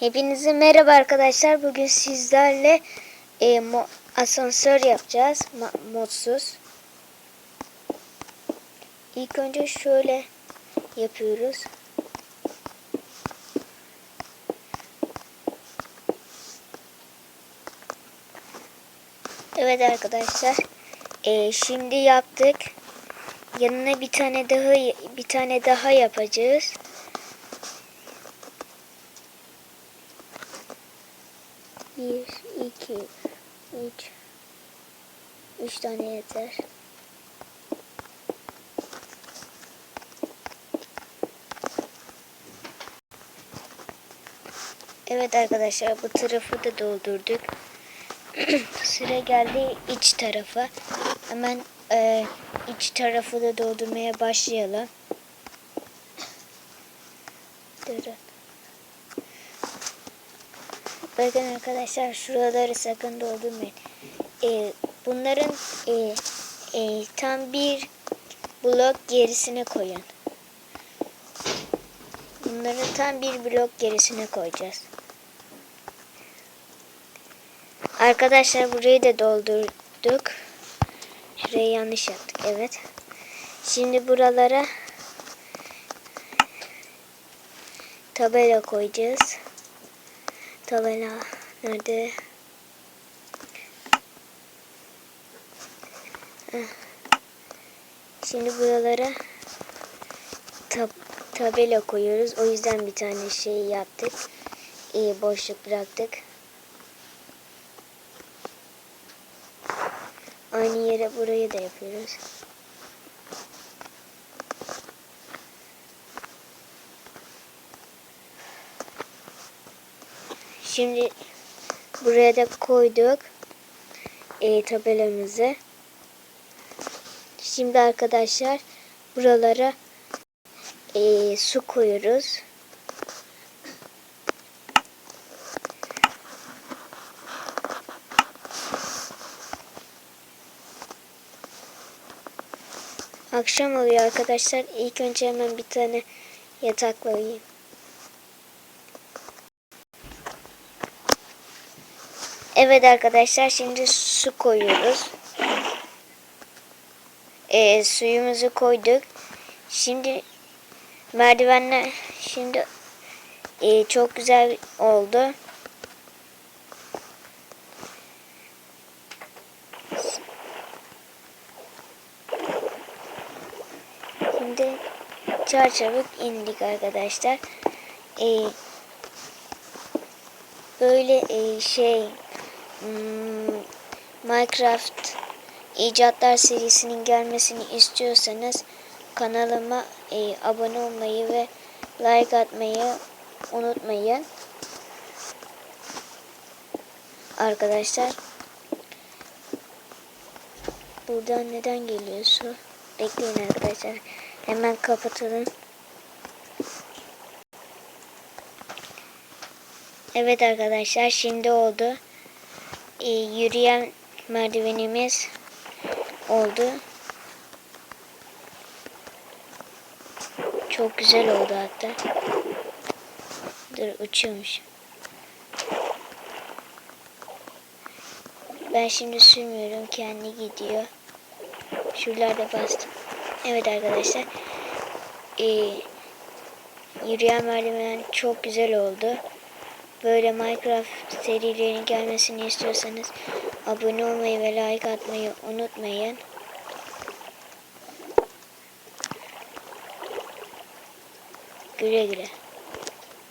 Hepinize merhaba arkadaşlar. Bugün sizlerle e, mo- asansör yapacağız. Ma- modsuz. İlk önce şöyle yapıyoruz. Evet arkadaşlar. E, şimdi yaptık. Yanına bir tane daha bir tane daha yapacağız. Bir, iki, üç. Üç tane yeter. Evet arkadaşlar bu tarafı da doldurduk. Sıra geldi iç tarafa. Hemen e, iç tarafı da doldurmaya başlayalım. Durun. Bakın arkadaşlar şuraları sakın doldurmayın. Ee, bunların e, e, tam bir blok gerisine koyun. Bunları tam bir blok gerisine koyacağız. Arkadaşlar burayı da doldurduk. Şurayı yanlış yaptık. Evet. Şimdi buralara tabela koyacağız. Tabela nerede? Şimdi buralara tab tabela koyuyoruz. O yüzden bir tane şey yaptık. İyi boşluk bıraktık. Aynı yere burayı da yapıyoruz. Şimdi buraya da koyduk e, tabelamızı. Şimdi arkadaşlar buralara e, su koyuyoruz. Akşam oluyor arkadaşlar. İlk önce hemen bir tane yatak koyayım. Evet arkadaşlar şimdi su koyuyoruz. Ee, suyumuzu koyduk. Şimdi merdivenler şimdi e, çok güzel oldu. Şimdi çarçabuk indik arkadaşlar. Ee, böyle e, şey Minecraft icatlar serisinin gelmesini istiyorsanız kanalıma e, abone olmayı ve like atmayı unutmayın. Arkadaşlar buradan neden geliyor su? Bekleyin arkadaşlar. Hemen kapatalım. Evet arkadaşlar şimdi oldu. Ee, yürüyen merdivenimiz oldu. Çok güzel oldu hatta. Dur uçuyormuş. Ben şimdi sürmüyorum. Kendi gidiyor. Şuralarda bastım. Evet arkadaşlar. Ee, yürüyen merdiven çok güzel oldu. Böyle Minecraft serilerinin gelmesini istiyorsanız abone olmayı ve like atmayı unutmayın. Güle güle.